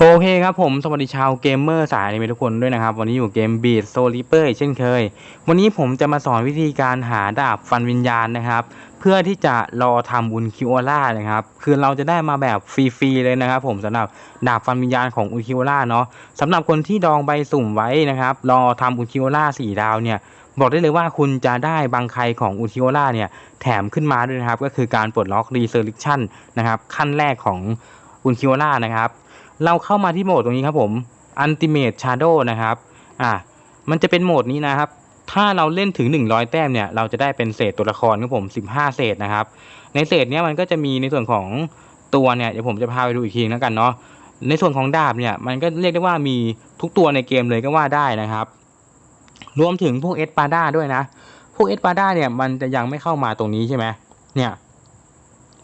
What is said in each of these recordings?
โอเคครับผม สวัสดีชาวเกมเมอร์สายอนิเมทุกคนด้วยนะครับ วันนี้อยู่เกมบีดโซลิเปอร์เช่นเคย วันนี้ผมจะมาสอนวิธีการหาดาบฟันวิญญาณนะครับ เพื่อที่จะรอทำอุนคิโอล่านะครับ คือเราจะได้มาแบบฟรีๆเลยนะครับ ผมสำหรับดาบฟันวิญญาณของอุนคิโอล่าเนาะสำหรับคนที่ดองใบสุ่มไว้นะครับ รอทำอุนคิโอล่าสี่ดาวเนี่ยบอกได้เลยว่าคุณจะได้บางใครของอุนคิโอล่าเนี่ยแถมขึ้นมาด้วยนะครับ ก็คือการปลดล็อกรีเซอร์ลิชันนะครับขั้นแรกของอุนคิโอล่านะครับ เราเข้ามาที่โหมดตรงนี้ครับผม Ultimate Shadow นะครับอะมันจะเป็นโหมดนี้นะครับ ถ้าเราเล่นถึง 100 แต้มเนี่ย เราจะได้เป็นเศษตัวละครครับผม 15 เศษนะครับ ในเศษเนี้ยมันก็จะมีในส่วนของตัวเนี่ย เดี๋ยวผมจะพาไปดูอีกทีแล้วกันเนาะ ในส่วนของดาบเนี่ย มันก็เรียกได้ว่ามีทุกตัวในเกมเลยก็ว่าได้นะครับ รวมถึงพวกเอสปาด้าด้วยนะ พวกเอสปาด้าเนี่ย มันจะยังไม่เข้ามาตรงนี้ใช่ไหมเนี่ย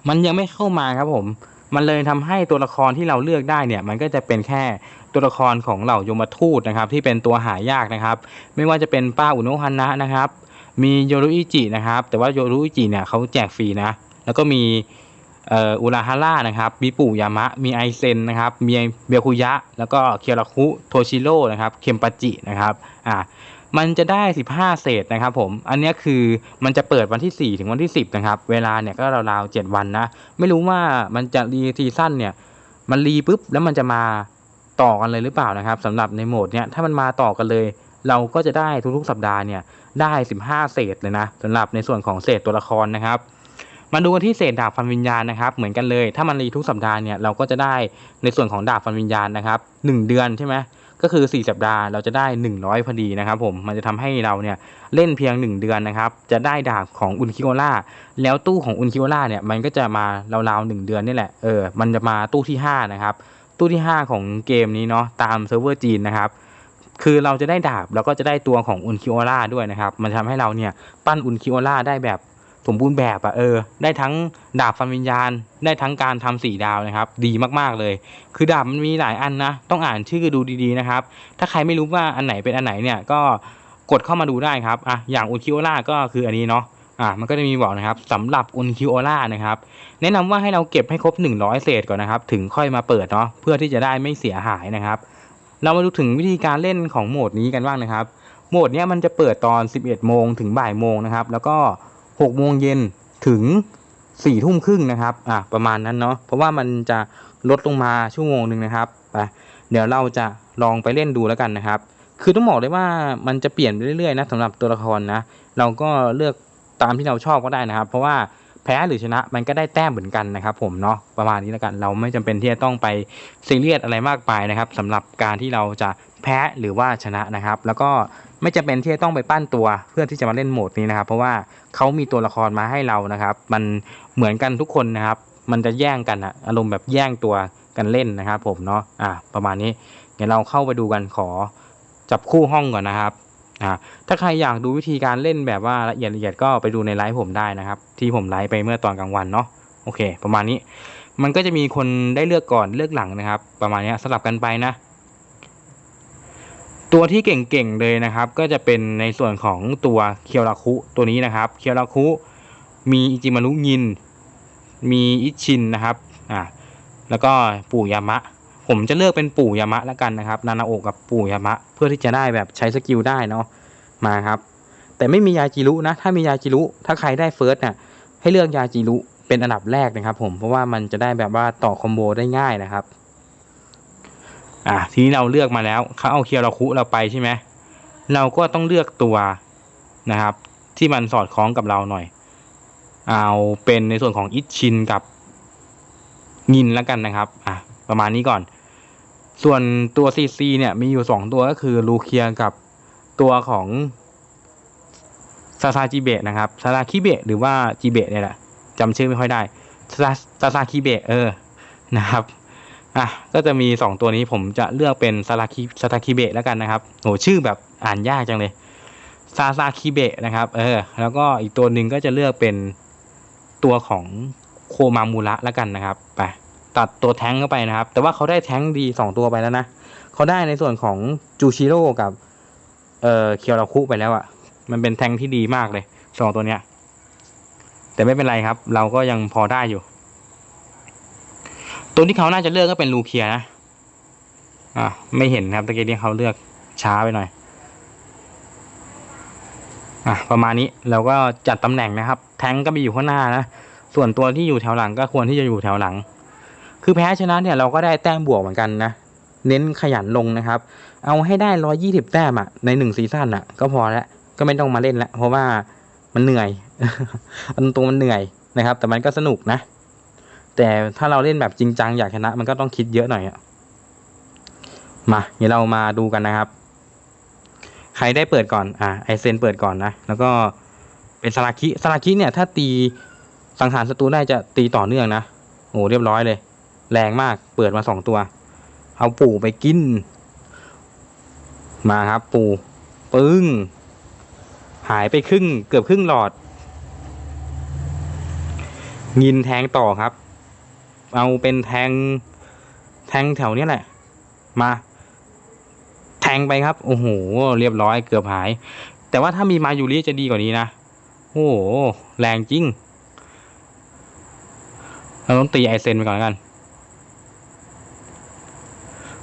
มันยังไม่เข้ามาครับผม มันเลยทำให้ตัวละครที่เราเลือกได้เนี่ยมันก็จะเป็นแค่ตัวละครของเหล่ายมทูตนะครับที่เป็นตัวหายากนะครับ ไม่ว่าจะเป็นป้าอุโนฮันนะนะครับ มีโยรุอิจินะครับ แต่ว่าโยรุอิจิเนี่ยเขาแจกฟรีนะ แล้วก็มีอุราฮาร่านะครับมีปู่ยามะ มีไอเซนนะครับ มีเบียคุยะ แล้วก็เคียราคุ โทชิโร่นะครับ เคมปาจินะครับ อ่า มันจะได้ 15 เศษนะครับผม อันนี้คือมันจะเปิดวันที่ 4 ถึงวันที่ 10 นะครับ เวลาเนี่ยก็ราวๆ 7 วันนะ ไม่รู้ว่ามันจะรีซีซั่นเนี่ย มันรีปุ๊บแล้วมันจะมาต่อกันเลยหรือเปล่านะครับสำหรับในโหมดเนี้ยถ้ามันมาต่อกันเลย เราก็จะได้ทุกๆสัปดาห์เนี่ยได้ 15 เศษเลยนะสำหรับในส่วนของเศษตัวละครนะครับมาดูกันที่เศษดาบฟันวิญญาณนะครับ เหมือนกันเลย ถ้ามันรีทุกสัปดาห์เนี่ยเราก็จะได้ในส่วนของดาบฟันวิญญาณนะครับหนึ่งเดือนใช่ไหม ก็คือ 4 สัปดาห์เราจะได้ 100 พอดีนะครับผมมันจะทำให้เราเนี่ยเล่นเพียง 1 เดือนนะครับ จะได้ดาบของอุนคิโอล่าแล้วตู้ของอุนคิโอล่าเนี่ยมันก็จะมาราวๆ1เดือนนี่แหละเออมันจะมาตู้ที่ 5 นะครับ ตู้ที่ 5 ของเกมนี้เนาะตามเซิร์ฟเวอร์จีนนะครับคือเราจะได้ดาบแล้วก็จะได้ตัวของอุนคิโอล่าด้วยนะครับ มันทำให้เราเนี่ยปั้นอุนคิโอล่าได้แบบ สมบูรณ์แบบอะเออ ได้ทั้งดาบฟันวิญญาณ ได้ทั้งการทำสี่ดาวนะครับ ดีมากๆเลย คือดาบมันมีหลายอันนะ ต้องอ่านชื่อดูดีๆนะครับ ถ้าใครไม่รู้ว่าอันไหนเป็นอันไหนเนี่ยก็กดเข้ามาดูได้ครับอะอย่างอุนคิโอล่าก็คืออันนี้เนาะอะมันก็จะมีบอกนะครับสำหรับอุนคิโอล่านะครับ แนะนำว่าให้เราเก็บให้ครบ 100 เศษก่อนนะครับ ถึงค่อยมาเปิดเนาะเพื่อที่จะได้ไม่เสียหายนะครับ เรามาดูถึงวิธีการเล่นของโหมดนี้กันบ้างนะครับ โหมดเนี้ยมันจะเปิดตอน 11 โมงถึงบ่ายโมงนะครับ แล้วก็ 6โมงเย็นถึง4ทุ่มครึ่งนะครับ อะประมาณนั้นเนาะ เพราะว่ามันจะลดลงมาชั่วโมงหนึ่งนะครับไปเดี๋ยวเราจะลองไปเล่นดูแล้วกันนะครับ คือต้องบอกเลยว่ามันจะเปลี่ยนไปเรื่อยๆนะสำหรับตัวละครนะ เราก็เลือกตามที่เราชอบก็ได้นะครับ เพราะว่าแพ้หรือชนะมันก็ได้แต้มเหมือนกันนะครับ ผมเนาะประมาณนี้แล้วกัน เราไม่จำเป็นที่จะต้องไปซีเรียสอะไรมากมายนะครับสำหรับการที่เราจะแพ้หรือว่าชนะนะครับ แล้วก็ ไม่จำเป็นที่จะต้องไปปั้นตัวเพื่อที่จะมาเล่นโหมดนี้นะครับ เพราะว่าเขามีตัวละครมาให้เรานะครับ มันเหมือนกันทุกคนนะครับ มันจะแย่งกันอะอารมณ์แบบแย่งตัวกันเล่นนะครับ ผมเนาะอ่าประมาณนี้เดี๋ยวเราเข้าไปดูกันขอจับคู่ห้องก่อนนะครับอ่าถ้าใครอยากดูวิธีการเล่นแบบว่าละเอียดละเอียดก็ไปดูในไลฟ์ผมได้นะครับ ที่ผมไลฟ์ไปเมื่อตอนกลางวันเนาะโอเค ประมาณนี้มันก็จะมีคนได้เลือกก่อนเลือกหลังนะครับ ประมาณนี้สลับกันไปนะ ตัวที่เก่งๆเลยนะครับ ก็จะเป็นในส่วนของตัวเคียวราคุตัวนี้นะครับ เคียวราคุมีอิจิมารุยิน มีอิชินนะครับอ่าแล้วก็ปู่ยามะ ผมจะเลือกเป็นปู่ยามะแล้วกันนะครับ นานาโอะกับปู่ยามะ เพื่อที่จะได้แบบใช้สกิลได้เนาะมาครับ แต่ไม่มียาจิรุนะ ถ้ามียาจิรุถ้าใครได้เฟิร์สเนี่ยให้เลือกยาจิรุเป็นอันดับแรกนะครับ ผมเพราะว่ามันจะได้แบบว่าต่อคอมโบได้ง่ายนะครับ อะทีนี้เราเลือกมาแล้วเขาเอาเคียวราคุเราไปใช่ไหมเราก็ต้องเลือกตัวนะครับ ที่มันสอดคล้องกับเราหน่อย เอาเป็นในส่วนของอิชินกับยินแล้วกันนะครับอะประมาณนี้ก่อน ส่วนตัวซีซีเนี่ยมีอยู่สองตัวก็คือลูเคียกับตัวของซาซาจิเบะนะครับซาซาคิเบะหรือว่าจิเบะเนี่ยแหละจำชื่อไม่ค่อยได้ซาซาซาคิเบะเออนะครับ อะก็จะมีสองตัวนี้ผมจะเลือกเป็นซาซาคิซาซาคิเบะแล้วกันนะครับโหชื่อแบบอ่านยากจังเลยซาซาคิเบะนะครับ เออ แล้วก็อีกตัวหนึ่งก็จะเลือกเป็นตัวของโคมามูระแล้วกันนะครับไปตัดตัวแท้งเข้าไปนะครับ แต่ว่าเขาได้แท้งดีสองตัวไปแล้วนะเขาได้ในส่วนของจูชิโร่กับ เอ่อเคียวราคุไปแล้วอะ่ะ มันเป็นแท้งที่ดีมากเลยสองตัวเนี้ยแต่ไม่เป็นไรครับ เราก็ยังพอได้อยู่ ตัวที่เขาน่าจะเลือกก็เป็นลูเคียนะ อะไม่เห็นครับตะกี้นี้เขาเลือกช้าไปหน่อย อะประมาณนี้เราก็จัดตำแหน่งนะครับ แทงก็ไปอยู่ข้างหน้านะ ส่วนตัวที่อยู่แถวหลังก็ควรที่จะอยู่แถวหลัง คือแพ้ชนะเนี่ยเราก็ได้แต้มบวกเหมือนกันนะ เน้นขยันลงนะครับ เอาให้ได้ร้อยี่สิบแต้มอะในหนึ่งซีซั่นอะก็พอแล้ว ก็ไม่ต้องมาเล่นแล้วเพราะว่ามันเหนื่อยมันตัวมันเหนื่อยนะครับ แต่มันก็สนุกนะ แต่ถ้าเราเล่นแบบจริงจังอยากชนะ มันก็ต้องคิดเยอะหน่อยอะมาเดี๋ยวเรามาดูกันนะครับ ใครได้เปิดก่อน อะไอเซนเปิดก่อนนะ แล้วก็เป็นสลาคิสลาคิเนี่ย ถ้าตีสังหารศัตรูได้จะตีต่อเนื่องนะ โอ้เรียบร้อยเลย แรงมาก เปิดมาสองตัว เอาปู่ไปกิน มาครับ ปู่ปึ้ง หายไปครึ่ง เกือบครึ่งหลอดงินแทงต่อครับ เอาเป็นแทง แทงแถวนี้แหละ มา แทงไปครับ โอ้โห เรียบร้อยเกือบหาย แต่ว่าถ้ามีมายูริจะดีกว่านี้นะ โอ้โห แรงจริง เราต้องตีไอเซนไปก่อนกัน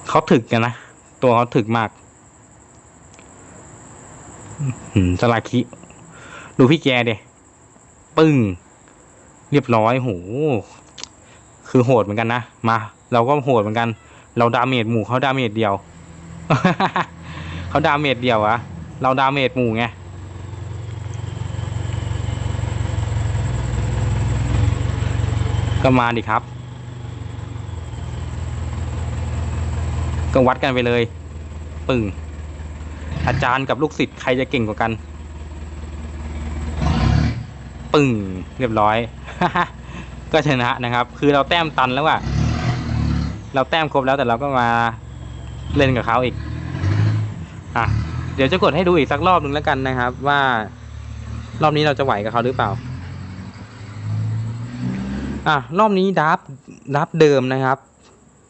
เขาถึกกันนะ ตัวเขาถึกมากสลาคิ ดูพี่แกเดปึ้ง เรียบร้อยโห คือโหดเหมือนกันนะ มา เราก็โหดเหมือนกัน เราดาเมจหมู่เขาดาเมจเดียว เขาดาเมจเดียวอะเราดาเมจหมู่ไงก็มาดิครับ ก็วัดกันไปเลย ปึ่ง อาจารย์กับลูกศิษย์ใครจะเก่งกว่ากัน ปึ่ง เรียบร้อย ก็ชนะนะครับ คือเราแต้มตันแล้วอะเราแต้มครบแล้วแต่เราก็มาเล่นกับเขาอีกอะเดี๋ยวจะกดให้ดูอีกสักรอบหนึ่งแล้วกันนะครับ ว่ารอบนี้เราจะไหวกับเขาหรือเปล่าอะรอบนี้ดับดับเดิมนะครับ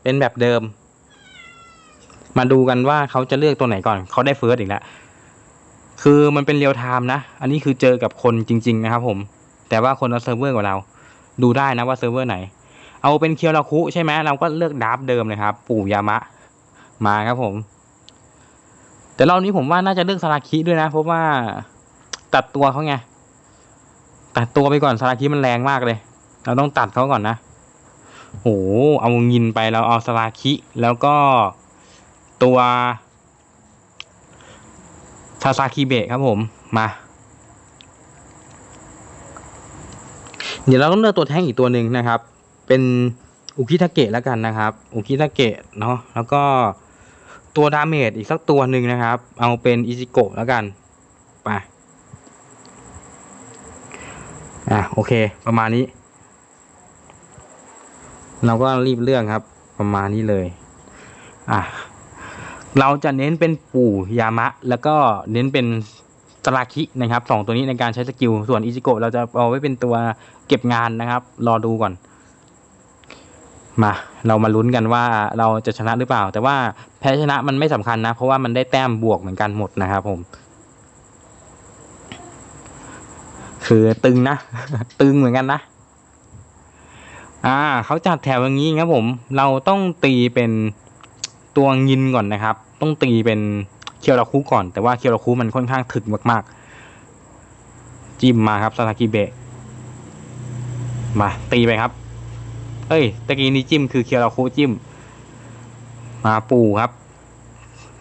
เป็นแบบเดิม มาดูกันว่าเขาจะเลือกตัวไหนก่อนเขาได้เฟิร์สอีกแล้วคือมันเป็นเรียลไทม์นะ อันนี้คือเจอกับคนจริง ๆ นะครับผม แต่ว่าคนละเซิร์ฟเวอร์กว่าเรา ดูได้นะว่าเซิร์ฟเวอร์ไหน เอาเป็นเคียวราคุใช่ไหมเราก็เลือกดับเดิมเลยครับ ปู่ยามะ มาครับผม แต่รอบนี้ผมว่าน่าจะเลือกสาราคิด้วยนะ เพราะว่าตัดตัวเขาไง ตัดตัวไปก่อนสาราคิมันแรงมากเลย เราต้องตัดเขาก่อนนะโอ้เอางินไปเราเอาสาราคิแล้วก็ตัวซาซาคิเบะครับผมมา เดี๋ยวเราต้องเลือกตัวแท่งอีกตัวหนึ่งนะครับ เป็นอุคิทาเกะแล้วกันนะครับอุคิทาเกะเนาะแล้วก็ตัวดาเมจอีกสักตัวหนึ่งนะครับ เอาเป็นอิจิโกะแล้วกันไปอะโอเค ประมาณนี้ เราก็รีบเลือกครับ ประมาณนี้เลยอะเราจะเน้นเป็นปู่ยามะ แล้วก็เน้นเป็น สลาคินะครับสองตัวนี้ในการใช้สกิล ส่วนอิจิโกะเราจะเอาไว้เป็นตัวเก็บงานนะครับ รอดูก่อน มา เรามาลุ้นกันว่าเราจะชนะหรือเปล่า แต่ว่าแพ้ชนะมันไม่สำคัญนะ เพราะว่ามันได้แต้มบวกเหมือนกันหมดนะครับผม คือตึงนะ ตึงเหมือนกันนะ อ่าเขาจัดแถวอย่างนี้ครับผม เราต้องตีเป็นตัวงินก่อนนะครับ ต้องตีเป็น เคียวราคุก่อน แต่ว่าเคียวราคุมันค่อนข้างถึกมาก ๆ จิ้มมาครับซาทากิเบะมาตีไปครับ เอ้ยตะกี้นี้จิ้มคือเคียวราคุจิ้ม มาปูครับ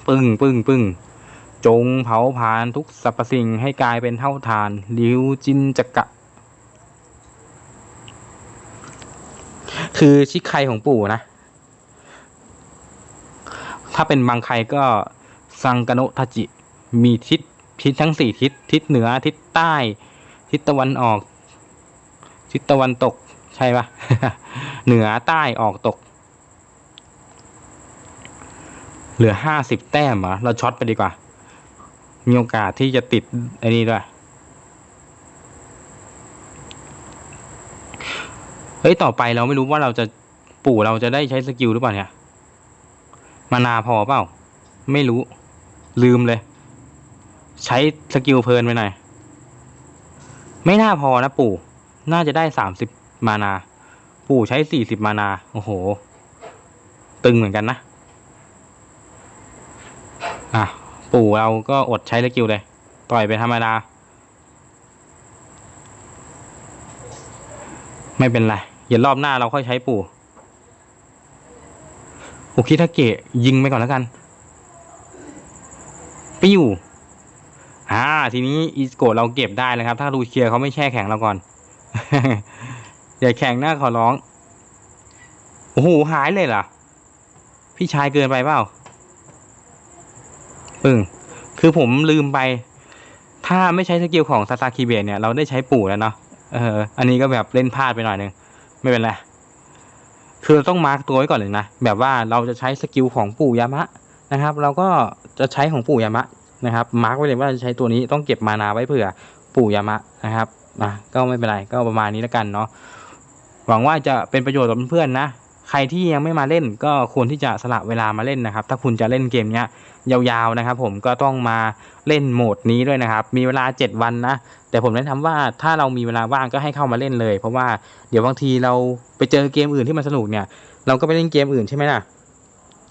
ปึ้งปึ้งปึ้งจงเผาผลาญทุกสรรพสิ่งให้กลายเป็นเท่าทานลิวจินจักะ คือชิคไคของปู่นะ ถ้าเป็นบางใครก็ ซังกโนทจิ มีทิศทิศทั้งสี่ทิศ ทิศเหนือทิศใต้ ทิศตะวันออก ทิศตะวันตกใช่ปะเหนือใต้ออกตก เหลือห้าสิบแต้มเหรอเราช็อตไปดีกว่า มีโอกาสที่จะติดไอ้นี่ด้วยเฮ้ย ต่อไปเราไม่รู้ว่าเราจะปู่เราจะได้ใช้สกิลหรือเปล่าเนี่ย มานาพอเปล่า ไม่รู้ ลืมเลย ใช้สกิลเพลินไปหน่อย ไม่น่าพอนะปู่ น่าจะได้สามสิบมานา ปู่ใช้สี่สิบมานา โอ้โห ตึงเหมือนกันนะ อะ ปู่เราก็อดใช้สกิลเลย ต่อยเป็นธรรมดา ไม่เป็นไร เดี๋ยวรอบหน้าเราค่อยใช้ปู่โอคิทาเกะยิงไปก่อนแล้วกัน ปิ้วอ่า ทีนี้อีสโกะเราเก็บได้นะครับ ถ้าลูเชียเขาไม่แช่แข็งเราก่อน อย่าแข็งหน้าขอร้อง โอ้โห หายเลยเหรอ พี่ชายเกินไปเปล่า ปึ้ง คือผมลืมไป ถ้าไม่ใช้สกิลของซาซาคิเบะเนี่ย เราได้ใช้ปู่แล้วเนาะ เออ อันนี้ก็แบบเล่นพลาดไปหน่อยนึง ไม่เป็นไร คือเราต้องมาร์กตัวไว้ก่อนเลยนะ แบบว่าเราจะใช้สกิลของปู่ยามะ นะครับ เราก็จะใช้ของปู่ยามะนะครับ มาร์กไว้เลยว่าจะใช้ตัวนี้ต้องเก็บมานาไว้เผื่อปู่ยามะนะครับอะก็ไม่เป็นไรก็ประมาณนี้แล้วกันเนาะหวังว่าจะเป็นประโยชน์กับเพื่อนๆนะใครที่ยังไม่มาเล่นก็ควรที่จะสละเวลามาเล่นนะครับ ถ้าคุณจะเล่นเกมเนี้ยยาวๆนะครับ ผมก็ต้องมาเล่นโหมดนี้ด้วยนะครับ มีเวลา 7 วันนะ แต่ผมแนะนำว่าถ้าเรามีเวลาว่างก็ให้เข้ามาเล่นเลย เพราะว่าเดี๋ยวบางทีเราไปเจอเกมอื่นที่มันสนุกเนี่ย เราก็ไปเล่นเกมอื่นใช่ไหมล่ะ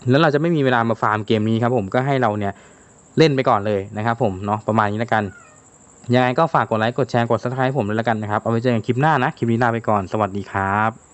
แล้วเราจะไม่มีเวลามาฟาร์มเกมนี้ครับผมก็ให้เราเนี่ยเล่นไปก่อนเลยนะครับผมเนาะประมาณนี้แล้วกันยังไงก็ฝากกดไลค์กดแชร์กดซับสไครต์ผมเลยแล้วกันนะครับ เอาไว้เจอกันคลิปหน้านะ คลิปนี้ลาไปก่อนสวัสดีครับ